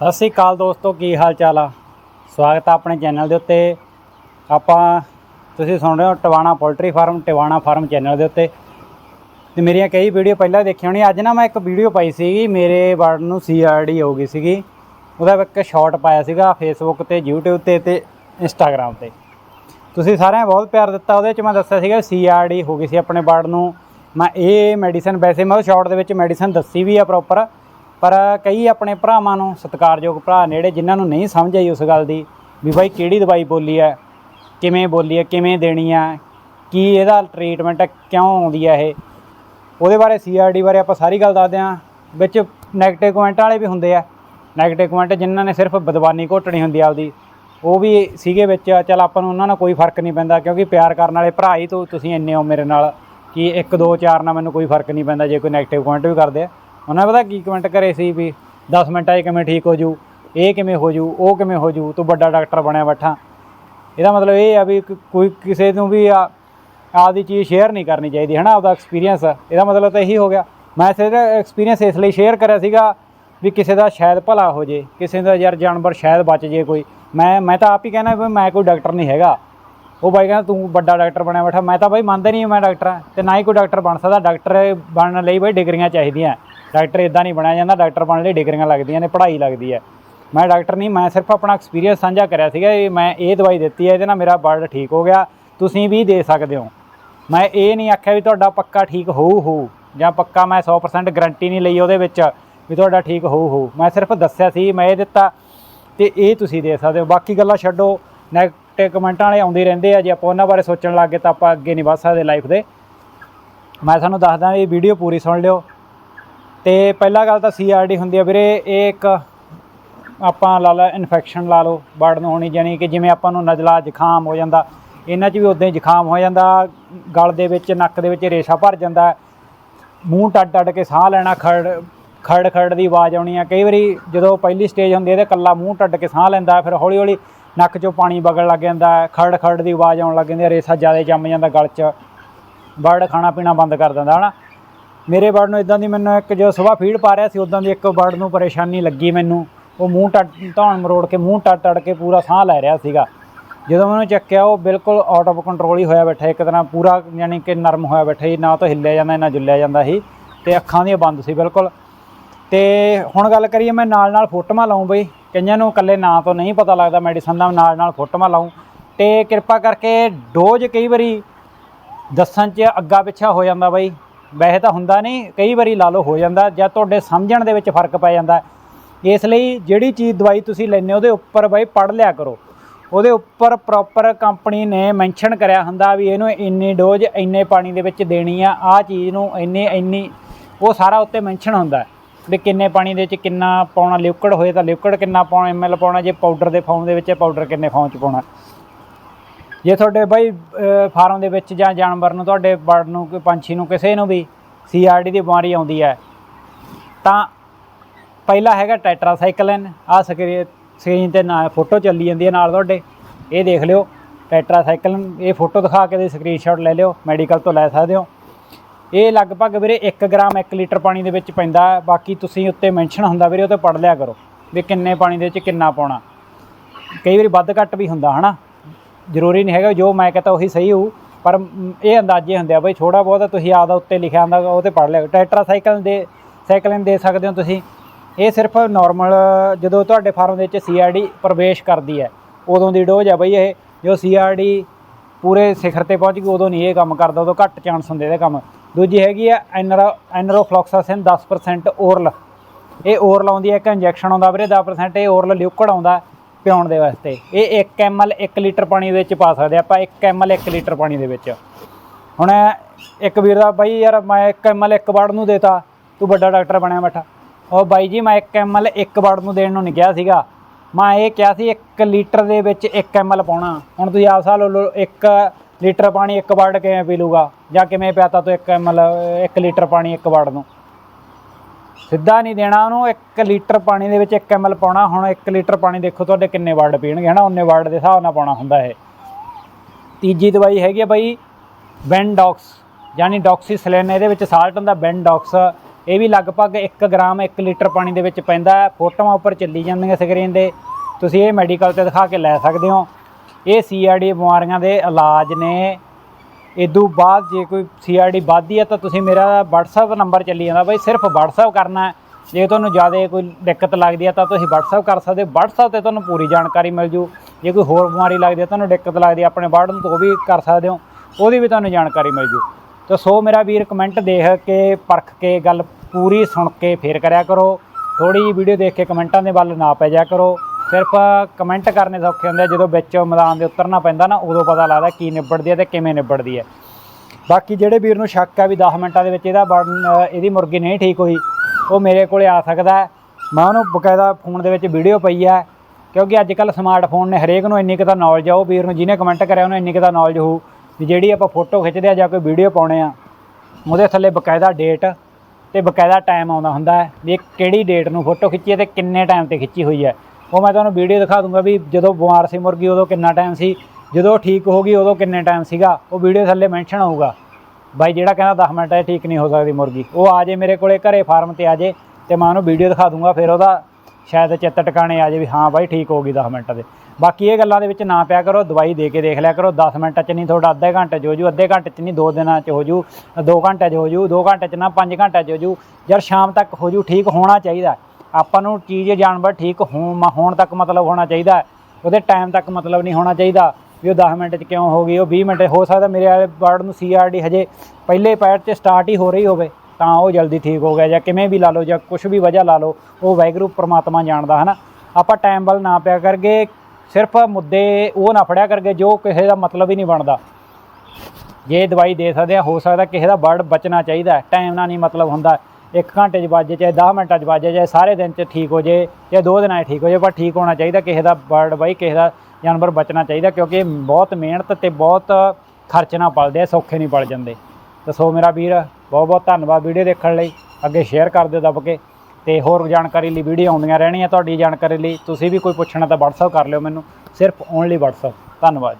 ਸਤਿ ਸ੍ਰੀ ਅਕਾਲ ਦੋਸਤੋ, ਕੀ ਹਾਲ ਚਾਲ ਆ? ਸਵਾਗਤ ਆ ਆਪਣੇ ਚੈਨਲ ਦੇ ਉੱਤੇ। ਆਪਾਂ, ਤੁਸੀਂ ਸੁਣ ਰਹੇ ਹੋ Tiwana poultry farm, Tiwana farm channel ਦੇ ਉੱਤੇ। ਤੇ ਮੇਰੀਆਂ ਕਈ ਵੀਡੀਓ ਪਹਿਲਾਂ ਦੇਖੀਆਂ ਹੋਣੀਆਂ। ਅੱਜ ਨਾ ਮੈਂ ਇੱਕ ਵੀਡੀਓ ਪਾਈ ਸੀਗੀ, ਮੇਰੇ ਵਰਡ ਨੂੰ ਸੀਆਰਡੀ ਹੋ ਗਈ ਸੀਗੀ। ਉਹਦਾ ਇੱਕ ਸ਼ਾਰਟ ਪਾਇਆ ਸੀਗਾ ਫੇਸਬੁੱਕ ਤੇ, YouTube ਤੇ ਤੇ ਇੰਸਟਾਗ੍ਰam ਤੇ। ਤੁਸੀਂ ਸਾਰਿਆਂ ਨੇ ਬਹੁਤ ਪਿਆਰ ਦਿੱਤਾ। ਉਹਦੇ ਵਿੱਚ ਮੈਂ ਦੱਸਿਆ ਸੀਗਾ ਸੀਆਰਡੀ ਹੋ ਗਈ ਸੀ ਆਪਣੇ ਵਰਡ ਨੂੰ। ਮੈਂ ਇਹ ਮੈਡੀਸਨ ਵੈਸੇ ਮੈਂ ਉਹ ਸ਼ਾਰਟ ਦੇ ਵਿੱਚ ਮੈਡੀਸਨ ਦੱਸੀ ਵੀ ਆ ਪ੍ਰੋਪਰ ਪਰ ਕਈ ਆਪਣੇ ਭਰਾਵਾਂ ਨੂੰ, ਸਤਿਕਾਰਯੋਗ ਭਰਾ ਨੇੜੇ ਜਿਨ੍ਹਾਂ ਨੂੰ ਨਹੀਂ ਸਮਝ ਆਈ ਉਸ ਗੱਲ ਦੀ, ਵੀ ਬਾਈ ਕਿਹੜੀ ਦਵਾਈ ਬੋਲੀ ਹੈ, ਕਿਵੇਂ ਬੋਲੀ ਹੈ, ਕਿਵੇਂ ਦੇਣੀ ਹੈ, ਕੀ ਇਹਦਾ ਟ੍ਰੀਟਮੈਂਟ ਕਿਉਂ ਆਉਂਦੀ ਹੈ ਇਹ। ਉਹਦੇ ਬਾਰੇ ਸੀਆਰਡੀ ਬਾਰੇ ਆਪਾਂ ਸਾਰੀ ਗੱਲ ਦੱਸਦੇ ਹਾਂ, ਵਿੱਚ ਨੈਗੇਟਿਵ ਕਮੈਂਟ ਵਾਲੇ ਵੀ ਹੁੰਦੇ ਆ। ਨੈਗੇਟਿਵ ਕਮੈਂਟ ਜਿਨ੍ਹਾਂ ਨੇ ਸਿਰਫ ਬਦਵਾਨੀ ਘੋਟਣੀ ਹੁੰਦੀ ਆ ਆਪਦੀ, ਉਹ ਵੀ ਸੀਗੇ ਵਿੱਚ, ਚਲ ਆਪਾਂ ਨੂੰ ਉਹਨਾਂ ਨਾਲ ਕੋਈ ਫ਼ਰਕ ਨਹੀਂ ਪੈਂਦਾ, ਕਿਉਂਕਿ ਪਿਆਰ ਕਰਨ ਵਾਲੇ ਭਰਾ ਹੀ ਤੋਂ, ਤੁਸੀਂ ਇੰਨੇ ਹੋ ਮੇਰੇ ਨਾਲ, ਕਿ 1 2 4 ਨਾਲ ਮੈਨੂੰ ਕੋਈ ਫ਼ਰਕ ਨਹੀਂ ਪੈਂਦਾ, ਜੇ ਕੋਈ ਨੈਗੇਟਿਵ ਕਮੈਂਟ ਵੀ ਕਰਦੇ ਆ। ਉਹਨਾਂ ਨੇ ਪਤਾ ਕੀ ਕਮੈਂਟ ਕਰੇ ਸੀ ਵੀ 10 ਮਿੰਟਾਂ 'ਚ ਕਿਵੇਂ ਠੀਕ ਹੋ ਜੂ, ਇਹ ਕਿਵੇਂ ਹੋ ਜੂ, ਉਹ ਕਿਵੇਂ ਹੋ ਜੂ, ਤੂੰ ਵੱਡਾ ਡਾਕਟਰ ਬਣਿਆ ਬੈਠਾ। ਇਹਦਾ ਮਤਲਬ ਇਹ ਆ ਵੀ ਕੋਈ ਕਿਸੇ ਨੂੰ ਵੀ ਆ, ਆਪਦੀ ਚੀਜ਼ ਸ਼ੇਅਰ ਨਹੀਂ ਕਰਨੀ ਚਾਹੀਦੀ ਹੈ ਨਾ ਆਪਦਾ ਐਕਸਪੀਰੀਅੰਸ ਇਹਦਾ ਮਤਲਬ ਤਾਂ ਇਹੀ ਹੋ ਗਿਆ। ਮੈਂ ਸਿਰਫ ਐਕਸਪੀਰੀਅੰਸ ਇਸ ਲਈ ਸ਼ੇਅਰ ਕਰਿਆ ਸੀਗਾ ਵੀ ਕਿਸੇ ਦਾ ਸ਼ਾਇਦ ਭਲਾ ਹੋ ਜੇ, ਕਿਸੇ ਦਾ ਯਾਰ ਜਾਨਵਰ ਸ਼ਾਇਦ ਬਚ ਜੇ ਕੋਈ। ਮੈਂ ਮੈਂ ਤਾਂ ਆਪ ਹੀ ਕਹਿੰਦਾ ਵੀ ਮੈਂ ਕੋਈ ਡਾਕਟਰ ਨਹੀਂ ਹੈਗਾ। ਉਹ ਬਾਈ ਕਹਿੰਦਾ, ਤੂੰ ਵੱਡਾ ਡਾਕਟਰ ਬਣਿਆ ਬੈਠਾ। ਮੈਂ ਤਾਂ ਬਾਈ ਮੰਨਦਾ ਨਹੀਂ ਮੈਂ ਡਾਕਟਰ ਹਾਂ ਤੇ ਨਾ ਹੀ ਕੋਈ ਡਾਕਟਰ ਬਣ ਸਕਦਾ। ਡਾਕਟਰ ਬਣਨ ਲਈ ਬਾਈ ਡਿਗਰੀਆਂ ਚਾਹੀਦੀਆਂ। ਡਾਕਟਰ ਇਦਾਂ ਨਹੀਂ ਬਣਿਆ ਜਾਂਦਾ, ਡਾਕਟਰ ਬਣਨ ਲਈ ਡਿਗਰੀਆਂ ਲੱਗਦੀਆਂ ਨੇ, ਪੜ੍ਹਾਈ ਲੱਗਦੀ ਹੈ। ਮੈਂ ਡਾਕਟਰ ਨਹੀਂ, ਮੈਂ ਸਿਰਫ ਆਪਣਾ ਐਕਸਪੀਰੀਅੰਸ ਸਾਂਝਾ ਕਰਿਆ ਸੀਗਾ ਵੀ ਮੈਂ ਇਹ ਦਵਾਈ ਦਿੱਤੀ ਹੈ, ਇਹਦੇ ਨਾਲ ਮੇਰਾ ਬਲੱਡ ਠੀਕ ਹੋ ਗਿਆ, ਤੁਸੀਂ ਵੀ ਦੇ ਸਕਦੇ ਹੋ। ਮੈਂ ਇਹ ਨਹੀਂ ਆਖਿਆ ਵੀ ਤੁਹਾਡਾ ਪੱਕਾ ਠੀਕ ਹੋਊ ਹੋਊ, ਜਾਂ ਪੱਕਾ ਮੈਂ 100% ਗਾਰੰਟੀ ਨਹੀਂ ਲਈ ਉਹਦੇ ਵਿੱਚ ਵੀ ਤੁਹਾਡਾ ਠੀਕ ਹੋਊ ਹੋਊ। ਮੈਂ ਸਿਰਫ ਦੱਸਿਆ ਸੀ, ਮੈਂ ਇਹ ਦਿੱਤਾ ਤੇ ਇਹ ਤੁਸੀਂ ਦੇ ਸਕਦੇ ਹੋ। ਬਾਕੀ ਗੱਲਾਂ ਛੱਡੋ ਨੈਗੇਟਿਵ ਕਮੈਂਟਾਂ ਵਾਲੇ ਆਉਂਦੇ ਰਹਿੰਦੇ ਆ, ਜੇ ਆਪਾਂ ਉਹਨਾਂ ਬਾਰੇ ਸੋਚਣ ਲੱਗ ਗਏ ਤਾਂ ਆਪਾਂ ਅੱਗੇ ਨਹੀਂ ਵਧ ਸਕਦੇ ਲਾਈਫ ਦੇ। ਮੈਂ ਤੁਹਾਨੂੰ ਦੱਸਦਾ ਇਹ ਵੀਡੀਓ ਪੂਰੀ ਸੁਣ ਲਿਓ। ਤੇ ਪਹਿਲਾ ਗੱਲ ਤਾਂ ਸੀਆਰਡੀ ਹੁੰਦੀ ਆ ਵੀਰੇ ਇਹ ਇੱਕ ਆਪਾਂ ਲਾ ਲਾ ਇਨਫੈਕਸ਼ਨ ਲਾ ਲਓ ਬਰਡ ਨੂੰ ਹੋਣੀ ਜਾਨੀ ਕਿ ਜਿਵੇਂ ਆਪਾਂ ਨੂੰ ਨਜ਼ਲਾ ਜ਼ੁਕਾਮ ਹੋ ਜਾਂਦਾ ਇਹਨਾਂ 'ਚ ਵੀ ਉਦਾਂ ਹੀ ਜ਼ੁਕਾਮ ਹੋ ਜਾਂਦਾ ਗਲ ਦੇ ਵਿੱਚ ਨੱਕ ਦੇ ਵਿੱਚ ਰੇਸ਼ਾ ਭਰ ਜਾਂਦਾ ਮੂੰਹ ਟੱਡ ਟੱਡ ਕੇ ਸਾਹ ਲੈਣਾ ਖੜ ਖੜ ਖੜ ਦੀ ਆਵਾਜ਼ ਆਉਣੀ ਆ ਕਈ ਵਾਰੀ ਜਦੋਂ ਪਹਿਲੀ ਸਟੇਜ ਹੁੰਦੀ ਹੈ ਤੇ ਕੱਲਾ ਮੂੰਹ ਟੱਡ ਕੇ ਸਾਹ ਲੈਂਦਾ ਫਿਰ ਹੌਲੀ ਹੌਲੀ ਨੱਕ 'ਚੋਂ ਪਾਣੀ ਵਗਣ ਲੱਗ ਜਾਂਦਾ ਹੈ, ਖੜ ਖੜ ਦੀ ਆਵਾਜ਼ ਆਉਣ ਲੱਗ ਜਾਂਦੀ ਹੈ ਰੇਸ਼ਾ ਜ਼ਿਆਦਾ ਜੰਮ ਜਾਂਦਾ ਗਲ 'ਚ ਬਰਡ ਖਾਣਾ ਪੀਣਾ ਬੰਦ ਕਰ ਦਿੰਦਾ ਹਨਾ? ਮੇਰੇ ਬਰਡ ਨੂੰ ਇਦਾਂ ਦੀ ਮੈਨੂੰ ਇੱਕ ਜੋ ਸਵੇਰ ਫੀਡ ਪਾ ਰਿਹਾ ਸੀ ਉਦਾਂ ਦੀ ਇੱਕ ਬਰਡ ਨੂੰ ਪਰੇਸ਼ਾਨੀ ਲੱਗੀ ਮੈਨੂੰ। ਉਹ ਮੂੰਹ ਟੱਡ ਧੌਣ ਮਰੋੜ ਕੇ ਮੂੰਹ ਟੱਡ ਟੜ ਕੇ ਪੂਰਾ ਸਾਹ ਲੈ ਰਿਹਾ ਸੀਗਾ। ਜਦੋਂ ਮੈਨੂੰ ਚੱਕਿਆ, ਉਹ ਬਿਲਕੁਲ ਆਊਟ ਆਫ ਕੰਟਰੋਲ ਹੀ ਹੋਇਆ ਬੈਠਾ ਇੱਕ ਤਰ੍ਹਾਂ ਪੂਰਾ ਯਾਨੀ ਕਿ ਨਰਮ ਹੋਇਆ ਬੈਠਾ ਸੀ। ਨਾ ਤਾਂ ਹਿੱਲਿਆ ਜਾਂਦਾ, ਨਾ ਜੁੱਲਿਆ ਜਾਂਦਾ ਸੀ। ਤੇ ਅੱਖਾਂ ਦੀਆਂ ਬੰਦ ਸੀ ਬਿਲਕੁਲ। ਤੇ ਹੁਣ ਗੱਲ ਕਰੀਏ, ਮੈਂ ਨਾਲ ਨਾਲ ਫੋਟੋਆਂ ਲਾਉਂ ਬਈ। ਕਈਆਂ ਨੂੰ ਇਕੱਲੇ ਨਾਂ ਤੋਂ ਨਹੀਂ ਪਤਾ ਲੱਗਦਾ, ਮੈਡੀਸਨ ਦਾ ਨਾਲ ਨਾਲ ਫੋਟੋਆਂ ਲਾਉਂ ਤੇ ਕਿਰਪਾ ਕਰਕੇ ਡੋਜ਼ ਕਈ ਵਾਰੀ ਦੱਸਣ 'ਚ ਅੱਗਾ ਪਿੱਛਾ ਹੋ ਜਾਂਦਾ ਬਈ। ਵੈਸੇ ਤਾਂ ਹੁੰਦਾ ਨਹੀਂ, ਕਈ ਵਾਰੀ ਲਾ ਲਓ ਹੋ ਜਾਂਦਾ, ਜਾਂ ਤੁਹਾਡੇ ਸਮਝਣ ਦੇ ਵਿੱਚ ਫ਼ਰਕ ਪੈ ਜਾਂਦਾ। ਇਸ ਲਈ ਜਿਹੜੀ ਚੀਜ਼ ਦਵਾਈ ਤੁਸੀਂ ਲੈਂਦੇ ਹੋ, ਉਹਦੇ ਉੱਪਰ ਬਈ ਪੜ੍ਹ ਲਿਆ ਕਰੋ। ਉਹਦੇ ਉੱਪਰ ਪ੍ਰੋਪਰ ਕੰਪਨੀ ਨੇ ਮੈਂਸ਼ਨ ਕਰਿਆ ਹੁੰਦਾ ਵੀ ਇਹਨੂੰ ਇੰਨੀ ਡੋਜ਼ ਇੰਨੇ ਪਾਣੀ ਦੇ ਵਿੱਚ ਦੇਣੀ ਆ, ਆਹ ਚੀਜ਼ ਨੂੰ ਇੰਨੀ ਇੰਨੀ, ਉਹ ਸਾਰਾ ਉੱਤੇ ਮੈਂਸ਼ਨ ਹੁੰਦਾ ਵੀ ਕਿੰਨੇ ਪਾਣੀ ਦੇ ਵਿੱਚ ਕਿੰਨਾ ਪਾਉਣਾ ਲਿਕੁਇਡ ਹੋਏ ਤਾਂ ਲਿਕੁਇਡ ਕਿੰਨਾ ਪਾਉਣਾ ਐਮਐਲ ਪਾਉਣਾ, ਜੇ ਪਾਊਡਰ ਦੇ ਫਾਰਮ ਦੇ ਵਿੱਚ ਪਾਊਡਰ ਕਿੰਨੇ ਫਾਰਮ ਚ ਪਾਉਣਾ। ਜੇ ਤੁਹਾਡੇ ਬਾਈ ਫਾਰਮ ਦੇ ਵਿੱਚ ਜਾਂ ਜਾਨਵਰ ਨੂੰ, ਤੁਹਾਡੇ ਬਰਡ ਨੂੰ, ਕੋਈ ਪੰਛੀ ਨੂੰ, ਕਿਸੇ ਨੂੰ ਵੀ ਸੀਆਰਡੀ ਦੀ ਬਿਮਾਰੀ ਆਉਂਦੀ ਹੈ, ਤਾਂ ਪਹਿਲਾ ਹੈਗਾ ਟੈਟਰਾਸਾਈਕਲਿਨ। ਆ ਸਕਰੀ ਸਕਰੀਨ ਤੇ ਨਾ, ਫੋਟੋ ਚੱਲੀ ਜਾਂਦੀ ਹੈ ਨਾਲ ਤੁਹਾਡੇ। ਇਹ ਦੇਖ ਲਿਓ, ਟੈਟਰਾਸਾਈਕਲਿਨ, ਇਹ ਫੋਟੋ ਦਿਖਾ ਕੇ ਦੇ ਸਕਰੀਨਸ਼ਾਟ ਲੈ ਲਿਓ ਮੈਡੀਕਲ ਤੋਂ ਲੈ ਸਕਦੇ ਹੋ। ਇਹ ਲਗਭਗ ਵੀਰੇ 1 ਗ੍ਰਾਮ 1 ਲੀਟਰ ਪਾਣੀ ਦੇ ਵਿੱਚ ਪੈਂਦਾ ਬਾਕੀ ਤੁਸੀਂ ਉੱਤੇ ਮੈਂਸ਼ਨ ਹੁੰਦਾ ਵੀਰੇ, ਉਹ ਤੇ ਪੜ ਲਿਆ ਕਰੋ ਵੀ ਕਿੰਨੇ ਪਾਣੀ ਦੇ ਵਿੱਚ ਕਿੰਨਾ ਪਾਉਣਾ। ਕਈ ਵਾਰੀ ਵੱਧ ਘੱਟ ਵੀ ਹੁੰਦਾ, ਹਨਾ? ਜ਼ਰੂਰੀ ਨਹੀਂ ਹੈਗਾ ਜੋ ਮੈਂ ਕਹਤਾ ਉਹੀ ਸਹੀ ਹੋਊ, ਪਰ ਇਹ ਅੰਦਾਜ਼ੇ ਹੁੰਦੇ ਆ ਬਈ ਥੋੜਾ ਬਹੁਤਾ ਤੁਸੀਂ ਆਪਦਾ ਉੱਤੇ ਲਿਖਿਆ ਹੁੰਦਾ, ਉਹ ਤੇ ਪੜ ਲਿਆ ਟੈਟਰਾਸਾਈਕਲ ਦੇ ਸਾਈਕਲਿਨ ਦੇ ਸਕਦੇ ਹੋ ਤੁਸੀਂ। ਇਹ ਸਿਰਫ ਨਾਰਮਲ ਜਦੋਂ ਤੁਹਾਡੇ ਫਾਰਮ ਦੇ ਵਿੱਚ ਸੀਆਰਡੀ ਪ੍ਰਵੇਸ਼ ਕਰਦੀ ਹੈ, ਉਦੋਂ ਦੀ ਡੋਜ਼ ਆ ਬਈ ਇਹ, ਜੋ ਸੀਆਰਡੀ ਪੂਰੇ ਸਿਖਰ ਤੇ ਪਹੁੰਚ ਗਈ, ਉਦੋਂ ਨਹੀਂ ਇਹ ਕੰਮ ਕਰਦਾ, ਉਦੋਂ ਘੱਟ ਚਾਂਸ ਹੁੰਦੇ ਇਹਦੇ ਕੰਮ। ਦੂਜੀ ਹੈਗੀ ਆ ਐਨਰੋ, ਐਨਰੋਫਲੋਕਸਾਸਿਨ 10% ਓਰਲ। ਇਹ ਓਰਲ ਆਉਂਦੀ ਹੈ, ਇੱਕ ਇੰਜੈਕਸ਼ਨ ਆਉਂਦਾ ਵੀਰੇ 10% ਇਹ ਓਰਲ ਲਿਕੁਇਡ ਆਉਂਦਾ ਪਿਉਣ ਦੇ ਵਾਸਤੇ। ਇਹ 1 ml 1 ਲੀਟਰ ਪਾਣੀ ਦੇ ਵਿੱਚ ਪਾ ਸਕਦੇ ਆਪਾਂ 1 ml 1 ਲੀਟਰ ਪਾਣੀ ਦੇ ਵਿੱਚ। ਹੁਣ ਇੱਕ ਵੀਰ ਦਾ ਬਾਈ ਯਾਰ ਮੈਂ 1 ml ਇੱਕ ਵਾਰਡ ਨੂੰ ਦੇਤਾ। ਤੂੰ ਵੱਡਾ ਡਾਕਟਰ ਬਣਿਆ ਬੈਠਾ। ਉਹ ਬਾਈ ਜੀ ਮੈਂ 1 ml ਇੱਕ ਵਾਰ ਨੂੰ ਦੇਣ ਨੂੰ ਨਹੀਂ ਕਿਹਾ ਸੀਗਾ। ਮੈਂ ਇਹ ਕਿਹਾ ਸੀ 1 ਲੀਟਰ ਦੇ ਵਿੱਚ 1 ml ਪਾਉਣਾ। ਹੁਣ ਤੁਸੀਂ ਆਪ ਸਾਲ ਲਓ 1 ਲੀਟਰ ਪਾਣੀ ਇੱਕ ਵਾਰਡ ਕਿਵੇਂ ਪੀ ਲੂਗਾ ਜਾਂ ਕਿਵੇਂ ਪਿਆਤਾ ਤੂੰ 1 ml 1 ਲੀਟਰ ਪਾਣੀ ਇੱਕ ਵਾਰਡ ਨੂੰ? ਸਿੱਧਾ ਨਹੀਂ ਦੇਣਾ ਉਹਨੂੰ 1 ਲੀਟਰ ਪਾਣੀ ਦੇ ਵਿੱਚ 1 ml ਪਾਉਣਾ, ਹੁਣ 1 ਲੀਟਰ ਪਾਣੀ ਦੇਖੋ ਤੁਹਾਡੇ ਕਿੰਨੇ ਵਰਡ ਪੀਣਗੇ, ਹਨਾ? ਉਹਨੇ ਵਰਡ ਦੇ ਹਿਸਾਬ ਨਾਲ ਪਾਉਣਾ ਹੁੰਦਾ ਇਹ। ਤੀਜੀ ਦਵਾਈ ਹੈਗੀ ਆ ਬਾਈ ਬੈਂਡੌਕਸ, ਯਾਨੀ ਡੌਕਸੀਸਲਿਨ, ਇਹਦੇ ਵਿੱਚ ਸਾਲਟ ਹੁੰਦਾ ਬੈਂਡੌਕਸ। ਇਹ ਵੀ ਲਗਭਗ 1 ਗ੍ਰਾਮ 1 ਲੀਟਰ ਪਾਣੀ ਦੇ ਵਿੱਚ ਪੈਂਦਾ ਫੋਟੋਆਂ ਉੱਪਰ ਚੱਲੀ ਜਾਂਦੀਆਂ ਸਕਰੀਨ ਦੇ ਤੁਸੀਂ ਇਹ ਮੈਡੀਕਲ ਤੇ ਦਿਖਾ ਕੇ ਲੈ ਸਕਦੇ ਹੋ। ਇਹ ਸੀਆਰਡੀ ਬਿਮਾਰੀਆਂ ਦੇ ਇਲਾਜ ਨੇ। ਇਦੋਂ ਬਾਅਦ ਜੇ ਕੋਈ ਸੀਆਰਡੀ ਵੱਧਦੀ ਹੈ ਤਾਂ ਤੁਸੀਂ ਮੇਰਾ WhatsApp ਨੰਬਰ ਚੱਲੀ ਜਾਂਦਾ ਬਾਈ, ਸਿਰਫ WhatsApp ਕਰਨਾ ਹੈ। ਜੇ ਤੁਹਾਨੂੰ ਜ਼ਿਆਦਾ ਕੋਈ ਦਿੱਕਤ ਲੱਗਦੀ ਹੈ ਤਾਂ ਤੁਸੀਂ WhatsApp ਕਰ ਸਕਦੇ ਹੋ। WhatsApp ਤੇ ਤੁਹਾਨੂੰ ਪੂਰੀ ਜਾਣਕਾਰੀ ਮਿਲ ਜੂ। ਜੇ ਕੋਈ ਹੋਰ ਬਿਮਾਰੀ ਲੱਗਦੀ ਹੈ ਤੁਹਾਨੂੰ ਦਿੱਕਤ ਲੱਗਦੀ ਹੈ ਆਪਣੇ ਬਾੜ ਨੂੰ ਤਾਂ ਉਹ ਵੀ ਕਰ ਸਕਦੇ ਹੋ। ਉਹਦੀ ਵੀ ਤੁਹਾਨੂੰ ਜਾਣਕਾਰੀ ਮਿਲ ਜੂ। ਤਾਂ ਸੋ ਮੇਰਾ ਵੀਰ ਕਮੈਂਟ ਦੇਖ ਕੇ, ਪਰਖ ਕੇ, ਗੱਲ ਪੂਰੀ ਸੁਣ ਕੇ ਫੇਰ ਕਰਿਆ ਕਰੋ। ਥੋੜੀ ਜਿਹੀ ਵੀਡੀਓ ਦੇਖ ਕੇ ਕਮੈਂਟਾਂ ਦੇ ਵੱਲ ਨਾ ਪੈ ਜਾ ਕਰੋ। ਸਿਰਫ ਕਮੈਂਟ ਕਰਨੇ ਸੌਖੇ ਹੁੰਦੇ ਆ, ਜਦੋਂ ਵਿੱਚ ਮੈਦਾਨ ਦੇ ਉਤਰਨਾ ਪੈਂਦਾ ਨਾ, ਉਦੋਂ ਪਤਾ ਲੱਗਦਾ ਕੀ ਨਿਬੜਦੀ ਹੈ ਤੇ ਕਿਵੇਂ ਨਿਬੜਦੀ ਹੈ। ਬਾਕੀ ਜਿਹੜੇ ਵੀਰ ਨੂੰ ਸ਼ੱਕ ਆ ਵੀ 10 ਮਿੰਟਾਂ ਦੇ ਵਿੱਚ ਇਹਦਾ ਬੜਨ ਇਹਦੀ ਮੁਰਗੀ ਨਹੀਂ ਠੀਕ ਹੋਈ, ਉਹ ਮੇਰੇ ਕੋਲੇ ਆ ਸਕਦਾ ਮੈਂ ਉਹਨੂੰ ਬਕਾਇਦਾ ਫੋਨ ਦੇ ਵਿੱਚ ਵੀਡੀਓ ਪਈ ਹੈ, ਕਿਉਂਕਿ ਅੱਜ ਕੱਲ ਸਮਾਰਟਫੋਨ ਨੇ ਹਰੇਕ ਨੂੰ ਇੰਨੀ ਕੁ ਤਾਂ ਨੌਲੇਜ ਆ, ਉਹ ਵੀਰ ਨੂੰ ਜਿਹਨੇ ਕਮੈਂਟ ਕਰਿਆ ਉਹਨੂੰ ਇੰਨੀ ਕੁ ਤਾਂ ਨੌਲੇਜ ਹੋਊ, ਵੀ ਜਿਹੜੀ ਆਪਾਂ ਫੋਟੋ ਖਿੱਚਦੇ ਆ ਜਾਂ ਕੋਈ ਵੀਡੀਓ ਪਾਉਣੇ ਆ, ਉਹਦੇ ਥੱਲੇ ਬਕਾਇਦਾ ਡੇਟ ਤੇ ਬਕਾਇਦਾ ਟਾਈਮ ਆਉਂਦਾ ਹੁੰਦਾ ਵੀ ਕਿਹੜੀ ਡੇਟ ਨੂੰ ਫੋਟੋ ਖਿੱਚੀ ਹੈ ਤੇ ਕਿੰਨੇ ਟਾਈਮ ਤੇ ਖਿੱਚੀ ਹੋਈ ਹੈ। ਉਹ ਮੈਂ ਤੁਹਾਨੂੰ ਵੀਡੀਓ ਦਿਖਾ ਦੂੰਗਾ ਵੀ ਜਦੋਂ ਬਿਮਾਰ ਸੀ ਮੁਰਗੀ, ਉਦੋਂ ਕਿੰਨਾ ਟਾਈਮ ਸੀ, ਜਦੋਂ ਠੀਕ ਹੋ ਗਈ, ਉਦੋਂ ਕਿੰਨੇ ਟਾਈਮ ਸੀਗਾ, ਉਹ ਵੀਡੀਓ ਥੱਲੇ ਮੈਂਸ਼ਨ ਹੋਊਗਾ। ਬਾਈ ਜਿਹੜਾ ਕਹਿੰਦਾ 10 ਮਿੰਟਾਂ 'ਚ ਠੀਕ ਨਹੀਂ ਹੋ ਸਕਦੀ ਮੁਰਗੀ, ਉਹ ਆ ਜੇ ਮੇਰੇ ਕੋਲੇ ਘਰੇ ਫਾਰਮ ਤੇ ਆ ਜੇ, ਤੇ ਮੈਂ ਉਹਨੂੰ ਵੀਡੀਓ ਦਿਖਾ ਦੂੰਗਾ, ਫਿਰ ਉਹਦਾ ਸ਼ਾਇਦ ਚਿੱਤ ਟਿਕਾਣੇ ਆ ਜੇ ਵੀ ਹਾਂ ਬਾਈ ਠੀਕ ਹੋ ਗਈ 10 ਮਿੰਟਾਂ ਦੇ ਬਾਕੀ ਇਹ ਗੱਲਾਂ ਦੇ ਵਿੱਚ ਨਾ ਪਿਆ ਕਰੋ, ਦਵਾਈ ਦੇ ਕੇ ਦੇਖ ਲਿਆ ਕਰੋ 10 ਮਿੰਟਾਂ 'ਚ ਨਹੀਂ ਤੁਹਾਡਾ ਅੱਧੇ ਘੰਟੇ 'ਚ ਹੋ ਜੂ, ਅੱਧੇ ਘੰਟੇ 'ਚ ਨਹੀਂ 2 ਦਿਨਾਂ 'ਚ ਹੋ ਜੂ 2 ਘੰਟੇ 'ਚ ਹੋ ਜੂ 2 ਘੰਟੇ 'ਚ ਨਾ 5 ਘੰਟੇ 'ਚ ਹੋ ਜੂ ਯਾਰ ਸ਼ਾਮ ਤੱਕ ਹੋ ਜੂ, ਠੀਕ ਹੋਣਾ ਚਾਹੀਦਾ। ਆਪਾਂ ਨੂੰ ਚੀਜ਼ ਜਾਨਵਰ ਠੀਕ ਹੋਣ ਹੋਣ ਤੱਕ ਮਤਲਬ ਹੋਣਾ ਚਾਹੀਦਾ ਉਹਦੇ ਟਾਈਮ ਤੱਕ ਮਤਲਬ ਨਹੀਂ ਹੋਣਾ ਚਾਹੀਦਾ। ਵੀ ਉਹ 10 ਮਿੰਟ 'ਚ ਕਿਉਂ ਹੋ ਗਈ, ਉਹ 20 ਮਿੰਟ, ਹੋ ਸਕਦਾ ਮੇਰੇ ਵਾਲੇ ਬਰਡ ਨੂੰ ਸੀਆਰਡੀ ਹਜੇ ਪਹਿਲੇ ਪੈਰ 'ਚ ਸਟਾਰਟ ਹੀ ਹੋ ਰਹੀ ਹੋਵੇ, ਤਾਂ ਉਹ ਜਲਦੀ ਠੀਕ ਹੋ ਗਿਆ ਜਾਂ ਕਿਵੇਂ ਵੀ ਲਾ ਲਓ ਜਾਂ ਕੁਝ ਵੀ ਵਜ੍ਹਾ ਲਾ ਲਓ, ਉਹ ਵਾਹਿਗੁਰੂ ਪ੍ਰਮਾਤਮਾ ਜਾਣਦਾ, ਹਨਾ। ਆਪਾਂ ਟਾਈਮ ਵੱਲ ਨਾ ਪਿਆ ਕਰਕੇ ਸਿਰਫ ਮੁੱਦੇ ਉਹ ਨਾ ਫੜਿਆ ਕਰਕੇ ਜੋ ਕਿਸੇ ਦਾ ਮਤਲਬ ਹੀ ਨਹੀਂ ਬਣਦਾ। ਜੇ ਦਵਾਈ ਦੇ ਸਕਦੇ ਆ, ਹੋ ਸਕਦਾ ਕਿਸੇ ਦਾ ਬਰਡ ਬਚਣਾ ਚਾਹੀਦਾ ਟਾਈਮ ਨਾਲ ਨਹੀਂ ਮਤਲਬ ਹੁੰਦਾ। 1 ਘੰਟੇ 'ਚ ਵੱਜੇ ਚਾਹੇ 10 ਮਿੰਟਾਂ 'ਚ ਵੱਜੇ ਚਾਹੇ ਸਾਰੇ ਦਿਨ 'ਚ ਠੀਕ ਹੋ ਜੇ ਜਾਂ 2 ਦਿਨਾਂ 'ਚ ਠੀਕ ਹੋ ਜੇ, ਪਰ ਠੀਕ ਹੋਣਾ ਚਾਹੀਦਾ, ਕਿਸੇ ਦਾ ਬਰਡ ਬਾਈ, ਕਿਸੇ ਦਾ ਜਾਨਵਰ ਬਚਣਾ ਚਾਹੀਦਾ, ਕਿਉਂਕਿ ਇਹ ਬਹੁਤ ਮਿਹਨਤ ਤੇ ਬਹੁਤ ਖਰਚ ਨਾਲ ਪਲਦੇ ਆ, ਸੌਖੇ ਨਹੀਂ ਪਲ ਜਾਂਦੇ। ਤਾਂ ਸੋ ਮੇਰਾ ਵੀਰ, ਬਹੁਤ ਬਹੁਤ ਧੰਨਵਾਦ ਵੀਡੀਓ ਦੇਖਣ ਲਈ। ਅੱਗੇ ਸ਼ੇਅਰ ਕਰ ਦਿਓ ਦੱਬ ਕੇ। ਤੇ ਹੋਰ ਜਾਣਕਾਰੀ ਲਈ ਵੀਡੀਓ ਆਉਂਦੀਆਂ ਰਹਿਣੀਆਂ ਤੁਹਾਡੀ ਜਾਣਕਾਰੀ ਲਈ। ਤੁਸੀਂ ਵੀ ਕੋਈ ਪੁੱਛਣਾ ਤਾਂ WhatsApp ਕਰ ਲਿਓ ਮੈਨੂੰ। ਸਿਰਫ ਓਨਲੀ WhatsApp ਧੰਨਵਾਦ।